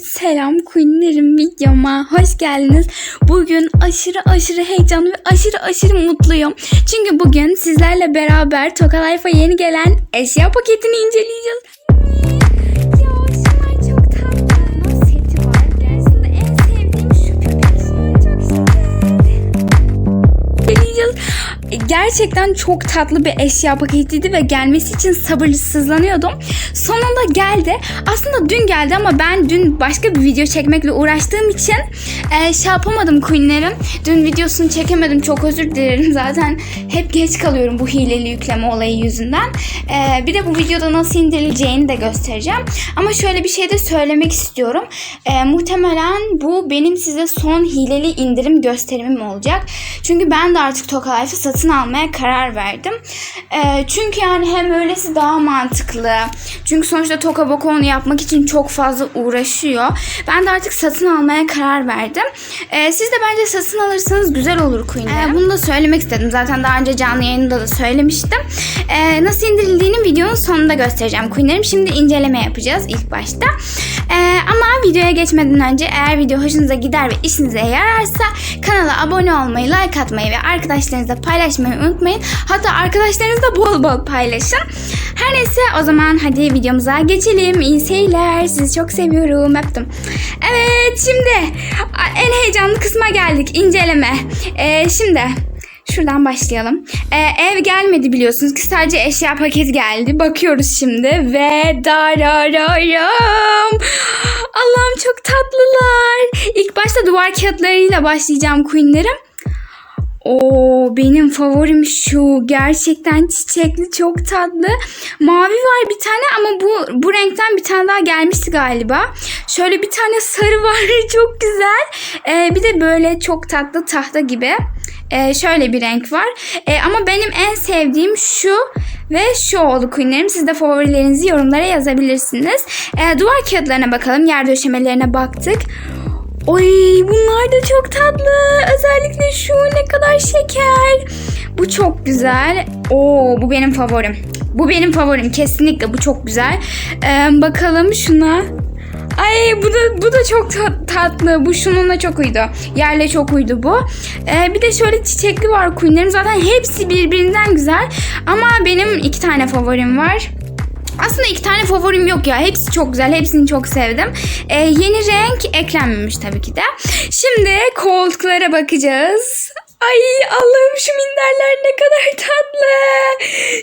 Selam Queenlerim videoma hoş geldiniz. Bugün aşırı aşırı heyecanlı ve aşırı aşırı mutluyum. Çünkü bugün sizlerle beraber Toka Life'a yeni gelen eşya paketini inceleyeceğiz. İnceleyeceğiz. Gerçekten çok tatlı bir eşya paketiydi ve gelmesi için sabırsızlanıyordum. Sonunda geldi. Aslında dün geldi ama ben dün başka bir video çekmekle uğraştığım için e, şey yapamadım Queen'lerim. Dün videosunu çekemedim. Çok özür dilerim. Zaten hep geç kalıyorum bu hileli yükleme olayı yüzünden. E, bir de bu videoda nasıl indirileceğini de göstereceğim. Ama şöyle bir şey de söylemek istiyorum. E, muhtemelen bu benim size son hileli indirim gösterimim olacak. Çünkü ben de artık Toka Life'ı satın almaya karar verdim. Ee, çünkü yani hem öylesi daha mantıklı. Çünkü sonuçta Toka Boka onu yapmak için çok fazla uğraşıyor. Ben de artık satın almaya karar verdim. Ee, siz de bence satın alırsanız güzel olur Queen'lerim. Ee, bunu da söylemek istedim. Zaten daha önce canlı yayında da söylemiştim. Ee, nasıl indirildiğini videonun sonunda göstereceğim Queen'lerim. Şimdi inceleme yapacağız ilk başta. Ee, ama videoya geçmeden önce eğer video hoşunuza gider ve işinize yararsa kanala abone olmayı, like atmayı ve arkadaşlarınızla paylaşmayı unutmayın. Hatta arkadaşlarınızla bol bol paylaşın. Her neyse o zaman hadi videomuza geçelim. İyi seyirler. Sizi çok seviyorum. Öptüm. Evet şimdi en heyecanlı kısma geldik. İnceleme. Ee, şimdi Şuradan başlayalım. Ee, ev gelmedi biliyorsunuz ki sadece eşya paketi geldi. Bakıyoruz şimdi ve darararım. Allah'ım çok tatlılar. İlk başta duvar kağıtlarıyla başlayacağım Queen'lerim. Oo benim favorim şu. Gerçekten çiçekli çok tatlı. Mavi var bir tane ama bu bu renkten bir tane daha gelmişti galiba. Şöyle bir tane sarı var. çok güzel. Ee, bir de böyle çok tatlı tahta gibi. Ee, şöyle bir renk var. Ee, ama benim en sevdiğim şu ve şu oldu Queen'lerim. Siz de favorilerinizi yorumlara yazabilirsiniz. Ee, duvar kağıtlarına bakalım. Yer döşemelerine baktık. Oy bunlar da çok tatlı. Özellikle şu ne kadar şeker. Bu çok güzel. Oo bu benim favorim. Bu benim favorim kesinlikle bu çok güzel. Ee, bakalım şuna. Ay bu da bu da çok ta- tatlı. Bu şununla çok uydu. Yerle çok uydu bu. Ee, bir de şöyle çiçekli var Queen'lerim. Zaten hepsi birbirinden güzel. Ama benim iki tane favorim var. Aslında iki tane favorim yok ya. Hepsi çok güzel. Hepsini çok sevdim. Ee, yeni renk eklenmemiş tabii ki de. Şimdi koltuklara bakacağız. Ay Allah'ım şu minderler ne kadar tatlı.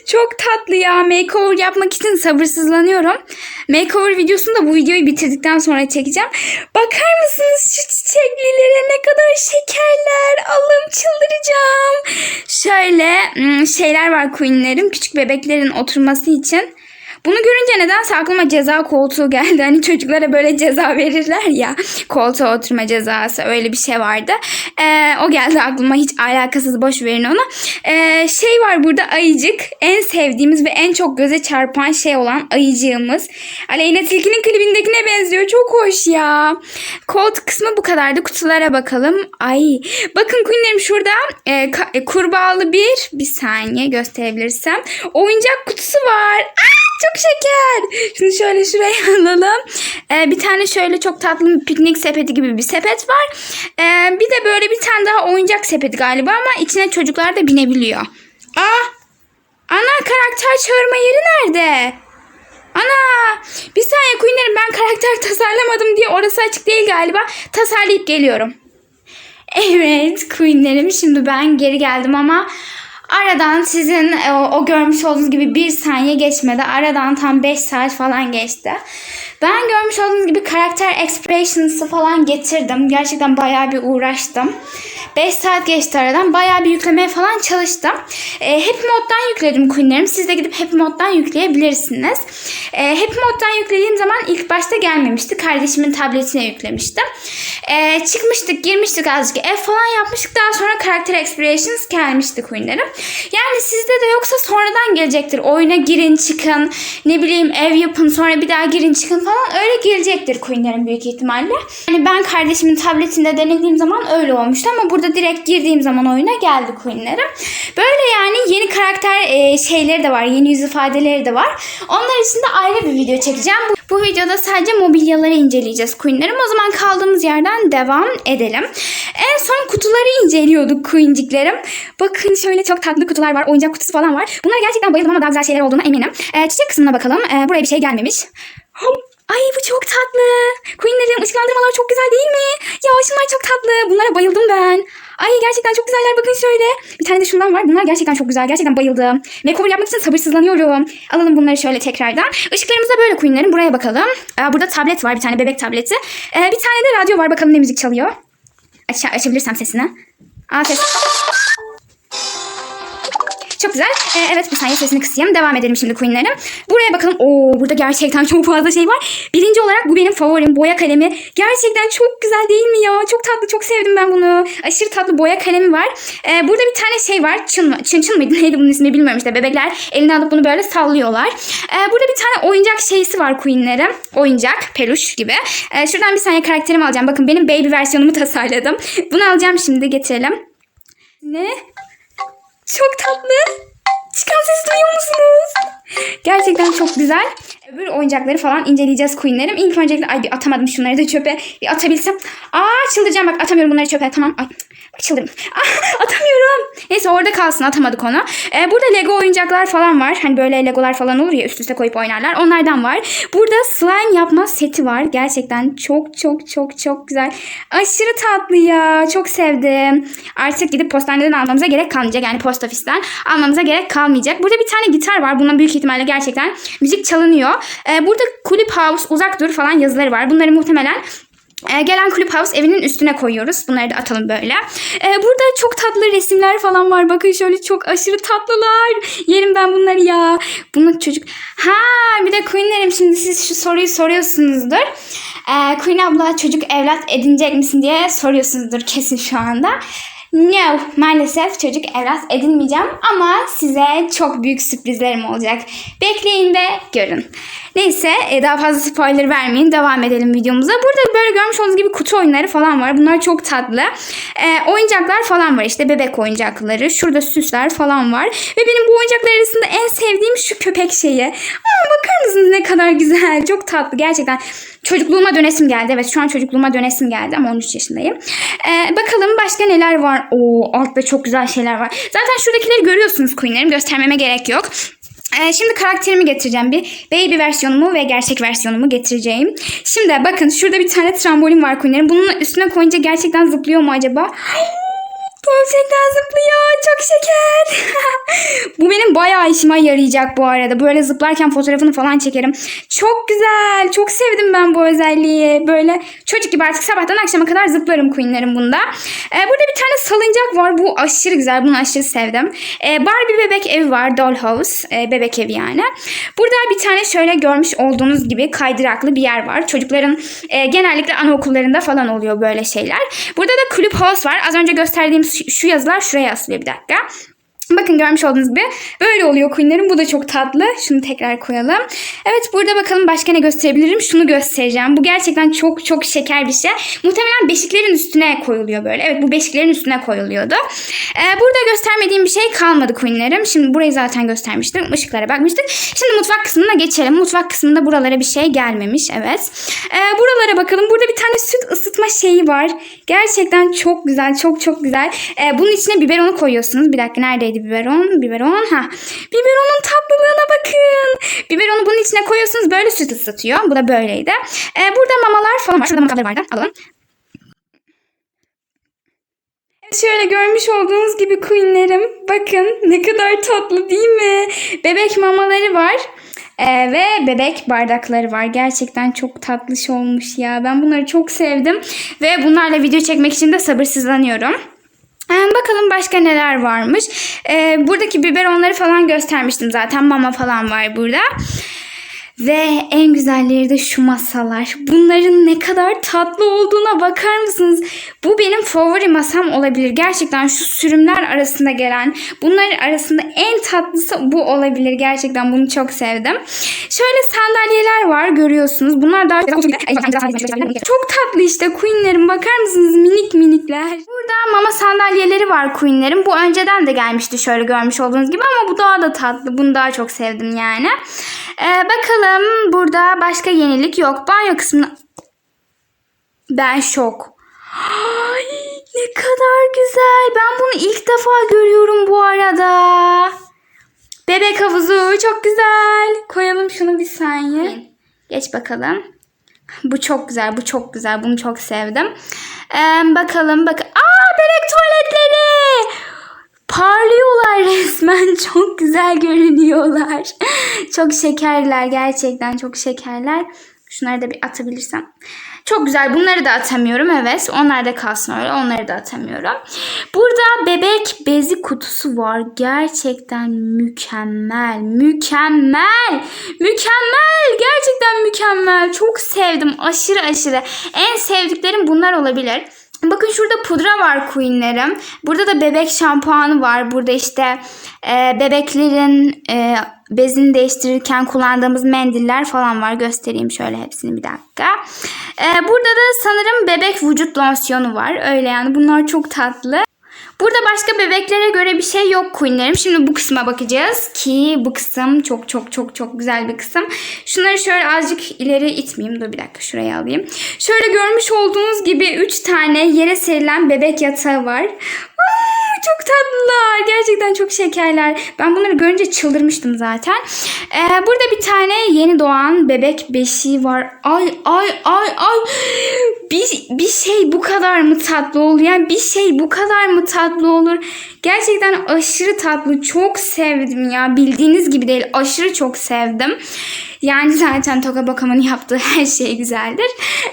Çok tatlı ya. Makeover yapmak için sabırsızlanıyorum. Makeover videosunu da bu videoyu bitirdikten sonra çekeceğim. Bakar mısınız şu çiçeklilere ne kadar şekerler. Allah'ım çıldıracağım. Şöyle hmm, şeyler var Queen'lerim. Küçük bebeklerin oturması için. Bunu görünce nedense aklıma ceza koltuğu geldi. Hani çocuklara böyle ceza verirler ya. Koltuğa oturma cezası öyle bir şey vardı. Ee, o geldi aklıma hiç alakasız boş verin onu. Ee, şey var burada ayıcık. En sevdiğimiz ve en çok göze çarpan şey olan ayıcığımız. Aleyna Tilki'nin klibindekine benziyor. Çok hoş ya. Koltuk kısmı bu kadardı. Kutulara bakalım. Ay. Bakın Queen'lerim şurada e, e, kurbağalı bir bir saniye gösterebilirsem. Oyuncak kutusu var. Aa! Çok şeker. Şimdi şöyle şuraya alalım. Ee, bir tane şöyle çok tatlı bir piknik sepeti gibi bir sepet var. Ee, bir de böyle bir tane daha oyuncak sepeti galiba ama içine çocuklar da binebiliyor. Aa! Ana karakter çağırma yeri nerede? Ana! Bir saniye Queen'lerim ben karakter tasarlamadım diye orası açık değil galiba. Tasarlayıp geliyorum. Evet Queen'lerim şimdi ben geri geldim ama Aradan sizin e, o, o görmüş olduğunuz gibi bir saniye geçmedi. Aradan tam 5 saat falan geçti. Ben görmüş olduğunuz gibi karakter expressions'ı falan getirdim. Gerçekten bayağı bir uğraştım. 5 saat geçti aradan. Bayağı bir yüklemeye falan çalıştım. E, Happy Mod'dan yükledim Queen'lerim. Siz de gidip Happy Mod'dan yükleyebilirsiniz. E, Happy Mod'dan yüklediğim zaman ilk başta gelmemişti. Kardeşimin tabletine yüklemiştim. E, çıkmıştık, girmiştik azıcık ev falan yapmıştık. Daha sonra karakter expressions gelmişti Queen'lerim. Yani sizde de yoksa sonradan gelecektir. Oyuna girin çıkın. Ne bileyim ev yapın sonra bir daha girin çıkın falan. Öyle gelecektir Queen'lerin büyük ihtimalle. Yani ben kardeşimin tabletinde denediğim zaman öyle olmuştu ama Burada direkt girdiğim zaman oyuna geldi coinlerim. Böyle yani yeni karakter e, şeyleri de var. Yeni yüz ifadeleri de var. Onlar için de ayrı bir video çekeceğim. Bu, bu videoda sadece mobilyaları inceleyeceğiz coinlerim. O zaman kaldığımız yerden devam edelim. En son kutuları inceliyorduk coinciklerim. Bakın şöyle çok tatlı kutular var. Oyuncak kutusu falan var. Bunlara gerçekten bayıldım ama daha güzel şeyler olduğuna eminim. E, çiçek kısmına bakalım. E, buraya bir şey gelmemiş. Ay bu çok tatlı. Queenlerim ışıklandırmalar çok güzel değil mi? Ya şunlar çok tatlı. Bunlara bayıldım ben. Ay gerçekten çok güzeller bakın şöyle. Bir tane de şundan var. Bunlar gerçekten çok güzel. Gerçekten bayıldım. Makeover yapmak için sabırsızlanıyorum. Alalım bunları şöyle tekrardan. Işıklarımız da böyle Queenlerim. Buraya bakalım. Aa, burada tablet var. Bir tane bebek tableti. Ee, bir tane de radyo var. Bakalım ne müzik çalıyor. Aç açabilirsem sesini. Aa ses. Çok güzel. Ee, evet bir saniye sesini kısayım. Devam edelim şimdi Queen'lerim. Buraya bakalım. Oo burada gerçekten çok fazla şey var. Birinci olarak bu benim favorim. Boya kalemi. Gerçekten çok güzel değil mi ya? Çok tatlı. Çok sevdim ben bunu. Aşırı tatlı boya kalemi var. Ee, burada bir tane şey var. Çın? Çın çın mıydı? Neydi bunun ismi bilmiyorum işte. Bebekler eline alıp bunu böyle sallıyorlar. Ee, burada bir tane oyuncak şeysi var Queen'lerim. Oyuncak. Peluş gibi. Ee, şuradan bir saniye karakterimi alacağım. Bakın benim baby versiyonumu tasarladım. Bunu alacağım şimdi. Getirelim. Ne? Çok tatlı. Çıkan sesi duyuyor musunuz? Gerçekten çok güzel. Öbür oyuncakları falan inceleyeceğiz Queen'lerim. İlk öncelikle ay bir atamadım şunları da çöpe. Bir atabilsem. Aa çıldıracağım bak atamıyorum bunları çöpe. Tamam. Ay bak çıldırdım. Ah, atamıyorum. Neyse orada kalsın atamadık onu. Ee, burada Lego oyuncaklar falan var. Hani böyle Legolar falan olur ya üst üste koyup oynarlar. Onlardan var. Burada slime yapma seti var. Gerçekten çok çok çok çok güzel. Aşırı tatlı ya. Çok sevdim. Artık gidip postaneden almamıza gerek kalmayacak. Yani post ofisten almamıza gerek kalmayacak. Burada bir tane gitar var. Bundan büyük ihtimalle gerçekten müzik çalınıyor. Ee, burada Kulüp House uzak dur falan yazıları var. Bunları muhtemelen ee, gelen Kulüp House evinin üstüne koyuyoruz. Bunları da atalım böyle. Ee, burada çok tatlı resimler falan var. Bakın şöyle çok aşırı tatlılar. Yerim ben bunları ya. Bunlar çocuk. Ha bir de Queen'lerim şimdi siz şu soruyu soruyorsunuzdur. Ee, Queen abla çocuk evlat edinecek misin diye soruyorsunuzdur kesin şu anda. No, maalesef çocuk evlat edinmeyeceğim ama size çok büyük sürprizlerim olacak. Bekleyin ve görün. Neyse e, daha fazla spoiler vermeyin. Devam edelim videomuza. Burada böyle görmüş olduğunuz gibi kutu oyunları falan var. Bunlar çok tatlı. E, oyuncaklar falan var işte bebek oyuncakları. Şurada süsler falan var. Ve benim bu oyuncaklar arasında en sevdiğim şu köpek şeyi. Aa, bakar mısınız ne kadar güzel. Çok tatlı gerçekten. Çocukluğuma dönesim geldi. Evet şu an çocukluğuma dönesim geldi ama 13 yaşındayım. Ee, bakalım başka neler var. Oo altta çok güzel şeyler var. Zaten şuradakileri görüyorsunuz Queen'lerim. Göstermeme gerek yok. Ee, şimdi karakterimi getireceğim. Bir baby versiyonumu ve gerçek versiyonumu getireceğim. Şimdi bakın şurada bir tane trambolin var Queen'lerim. Bunun üstüne koyunca gerçekten zıplıyor mu acaba? Gerçekten zıplıyor. Çok. Bu benim bayağı işime yarayacak bu arada. Böyle zıplarken fotoğrafını falan çekerim. Çok güzel. Çok sevdim ben bu özelliği. Böyle çocuk gibi artık sabahtan akşama kadar zıplarım Queen'lerim bunda. Ee, burada bir tane salıncak var. Bu aşırı güzel. Bunu aşırı sevdim. Ee, Barbie bebek evi var. Dollhouse. Ee, bebek evi yani. Burada bir tane şöyle görmüş olduğunuz gibi kaydıraklı bir yer var. Çocukların e, genellikle anaokullarında falan oluyor böyle şeyler. Burada da kulüp house var. Az önce gösterdiğim şu- yazılar şuraya asılıyor bir dakika. Bakın görmüş olduğunuz gibi böyle oluyor Queen'lerim. Bu da çok tatlı. Şunu tekrar koyalım. Evet burada bakalım başka ne gösterebilirim. Şunu göstereceğim. Bu gerçekten çok çok şeker bir şey. Muhtemelen beşiklerin üstüne koyuluyor böyle. Evet bu beşiklerin üstüne koyuluyordu. Ee, burada göstermediğim bir şey kalmadı Queen'lerim. Şimdi burayı zaten göstermiştim. Işıklara bakmıştık. Şimdi mutfak kısmına geçelim. Mutfak kısmında buralara bir şey gelmemiş. Evet. Ee, buralara bakalım. Burada bir tane süt ısıtma şeyi var. Gerçekten çok güzel. Çok çok güzel. Ee, bunun içine biberonu koyuyorsunuz. Bir dakika neredeydi biberon? Biberon. Ha. Biberonun tatlılığına bakın. Biberonu bunun içine koyuyorsunuz. Böyle süt ısıtıyor. Bu da böyleydi. Ee, burada mamalar falan var. Şurada mamalar vardı. Alalım. Şöyle görmüş olduğunuz gibi Queen'lerim. Bakın ne kadar tatlı değil mi? Bebek mamaları var. Ee, ve bebek bardakları var. Gerçekten çok tatlış olmuş ya. Ben bunları çok sevdim. Ve bunlarla video çekmek için de sabırsızlanıyorum. Ee, Bakalım başka neler varmış. Ee, buradaki biberonları falan göstermiştim zaten. Mama falan var burada. Ve en güzelleri de şu masalar. Bunların ne kadar tatlı olduğuna bakar mısınız? Bu benim favori masam olabilir. Gerçekten şu sürümler arasında gelen, bunların arasında en tatlısı bu olabilir. Gerçekten bunu çok sevdim. Şöyle sandalyeler var görüyorsunuz. Bunlar daha çok tatlı işte Queen'lerin bakar mısınız minik minikler. Burada mama sandalyeleri var Queen'lerin. Bu önceden de gelmişti şöyle görmüş olduğunuz gibi ama bu daha da tatlı. Bunu daha çok sevdim yani. Ee, bakalım burada başka yenilik yok. Banyo kısmına ben şok. Ay, ne kadar güzel. Ben bunu ilk defa görüyorum bu arada. Bebek havuzu çok güzel. Koyalım şunu bir saniye. Geç bakalım. Bu çok güzel, bu çok güzel. Bunu çok sevdim. Ee, bakalım, bak. Aa, bebek tuvaletleri. Parlıyorlar resmen. Çok güzel görünüyorlar. çok şekerler gerçekten çok şekerler. Şunları da bir atabilirsem. Çok güzel. Bunları da atamıyorum. Evet. Onlar da kalsın öyle. Onları da atamıyorum. Burada bebek bezi kutusu var. Gerçekten mükemmel. Mükemmel. Mükemmel. Gerçekten mükemmel. Çok sevdim. Aşırı aşırı. En sevdiklerim bunlar olabilir. Bakın şurada pudra var Queen'lerim. Burada da bebek şampuanı var. Burada işte e, bebeklerin e, bezini değiştirirken kullandığımız mendiller falan var. Göstereyim şöyle hepsini bir dakika. E, burada da sanırım bebek vücut losyonu var. Öyle yani bunlar çok tatlı. Burada başka bebeklere göre bir şey yok Queen'lerim. Şimdi bu kısma bakacağız ki bu kısım çok çok çok çok güzel bir kısım. Şunları şöyle azıcık ileri itmeyeyim. Dur bir dakika şuraya alayım. Şöyle görmüş olduğunuz gibi 3 tane yere serilen bebek yatağı var. Aa, çok tatlılar. Gerçekten çok şekerler. Ben bunları görünce çıldırmıştım zaten. Ee, burada bir tane yeni doğan bebek beşiği var. Ay ay ay ay. Bir, bir şey bu kadar mı tatlı olur? Yani bir şey bu kadar mı tatlı olur? Gerçekten aşırı tatlı. Çok sevdim ya. Bildiğiniz gibi değil. Aşırı çok sevdim. Yani zaten Toka Bakama'nın yaptığı her şey güzeldir.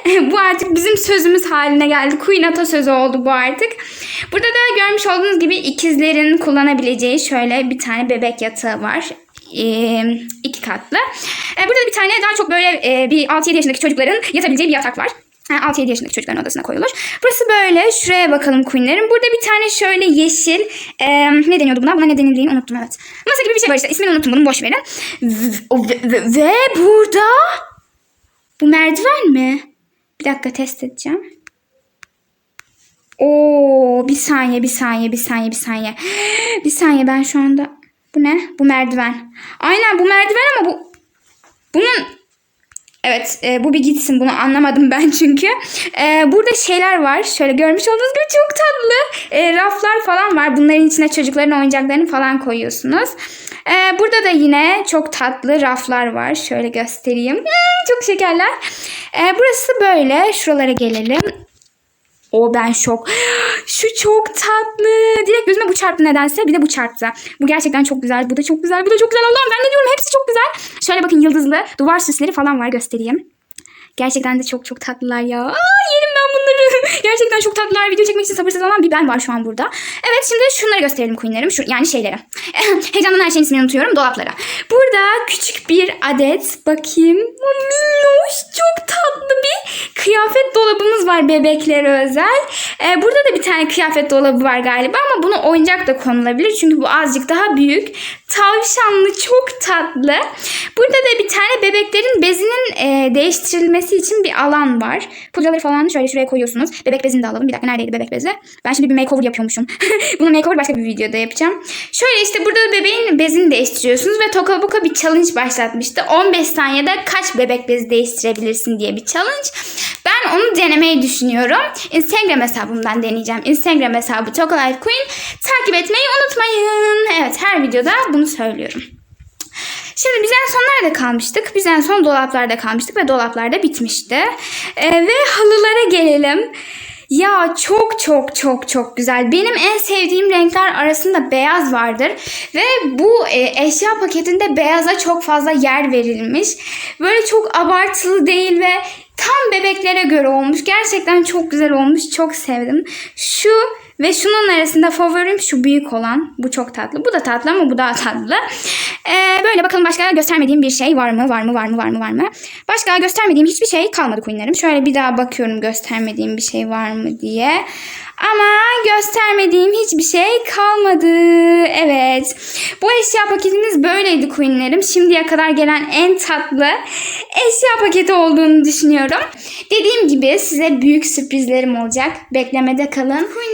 bu artık bizim sözümüz haline geldi. Queen atasözü oldu bu artık. Burada da görmüş olduğunuz gibi ikizlerin kullanabileceği şöyle bir tane bebek yatağı var. İki katlı. Ee, burada da bir tane daha çok böyle e, bir 6-7 yaşındaki çocukların yatabileceği bir yatak var. Yani 6-7 yaşındaki çocukların odasına koyulur. Burası böyle. Şuraya bakalım Queen'lerin. Burada bir tane şöyle yeşil e, ne deniyordu buna? Buna ne denildiğini unuttum evet. Masa gibi bir şey var işte. İsmini unuttum bunun boş verin. Ve, ve, ve burada bu merdiven mi? Bir dakika test edeceğim. Oo bir saniye bir saniye bir saniye bir saniye. Bir saniye ben şu anda bu ne? Bu merdiven. Aynen bu merdiven ama bu bunun Evet e, bu bir gitsin bunu anlamadım ben çünkü. E, burada şeyler var. Şöyle görmüş olduğunuz gibi çok tatlı e, raflar falan var. Bunların içine çocukların oyuncaklarını falan koyuyorsunuz. E, burada da yine çok tatlı raflar var. Şöyle göstereyim. Hmm, çok şekerler. E, burası böyle. Şuralara gelelim. O ben şok. Şu çok tatlı. Direkt gözüme bu çarptı nedense. Bir de bu çarptı. Bu gerçekten çok güzel. Bu da çok güzel. Bu da çok güzel. Allah'ım ben ne diyorum hepsi çok güzel. Şöyle bakın yıldızlı duvar süsleri falan var göstereyim. Gerçekten de çok çok tatlılar ya. Aa, yerim. Gerçekten çok tatlılar. Video çekmek için sabırsızlanan bir ben var şu an burada. Evet şimdi şunları gösterelim Queen'lerim. Şu, yani şeyleri. Heyecandan her şeyin ismini unutuyorum. Dolaplara. Burada küçük bir adet. Bakayım. O minnoş. Çok tatlı bir kıyafet dolabımız var bebeklere özel. Ee, burada da bir tane kıyafet dolabı var galiba ama buna oyuncak da konulabilir. Çünkü bu azıcık daha büyük. Tavşanlı çok tatlı. Burada da bir tane bebeklerin bezinin e, değiştirilmesi için bir alan var. Pudraları falan şöyle şuraya koyuyorsunuz. Bebek bezini de alalım. Bir dakika neredeydi bebek bezi? Ben şimdi bir makeover yapıyormuşum. Bunu makeover başka bir videoda yapacağım. Şöyle işte burada da bebeğin bezini değiştiriyorsunuz ve Toka Boka bir challenge başlatmıştı. 15 saniyede kaç bebek bezi değiştirebilirsin diye bir challenge. Ben onu denemeyi düşünüyorum. Instagram hesabımdan deneyeceğim. Instagram hesabı Toka Life Queen. Takip etmeyi unutmayın. Evet her videoda bunu söylüyorum. Şimdi biz en son nerede kalmıştık? Biz en son dolaplarda kalmıştık ve dolaplarda bitmişti. Ee, ve halılara gelelim. Ya çok çok çok çok güzel. Benim en sevdiğim renkler arasında beyaz vardır. Ve bu e, eşya paketinde beyaza çok fazla yer verilmiş. Böyle çok abartılı değil ve tam bebeklere göre olmuş. Gerçekten çok güzel olmuş. Çok sevdim. Şu Ve şunun arasında favorim şu büyük olan. Bu çok tatlı. Bu da tatlı ama bu daha tatlı. Ee, böyle bakalım başka göstermediğim bir şey var mı? Var mı? Var mı? Var mı? Var mı? Başka göstermediğim hiçbir şey kalmadı coinlerim. Şöyle bir daha bakıyorum göstermediğim bir şey var mı diye. Ama göstermediğim hiçbir şey kalmadı. Evet. Bu eşya paketimiz böyleydi coinlerim. Şimdiye kadar gelen en tatlı eşya paketi olduğunu düşünüyorum. Dediğim gibi size büyük sürprizlerim olacak. Beklemede kalın.